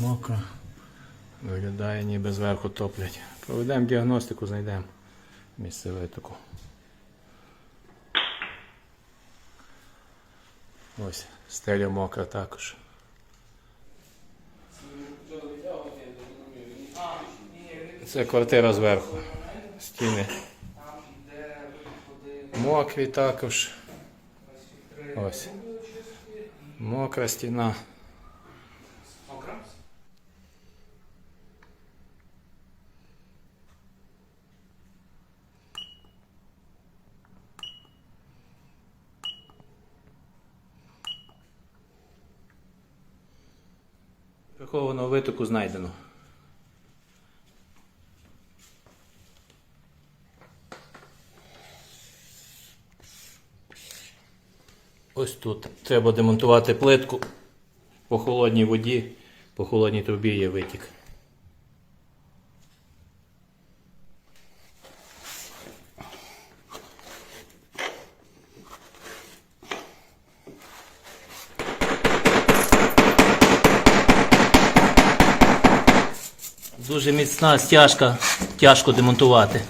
Мокро. Виглядає ніби зверху топлять. Проведемо діагностику, знайдемо місце витоку. Ось, стеля мокра також. Це квартира зверху. Стіни мокрі також. Ось. Мокра стіна. Прихованого витоку знайдено. Ось тут треба демонтувати плитку по холодній воді, по холодній трубі є витік. Дуже міцна стяжка, тяжко демонтувати.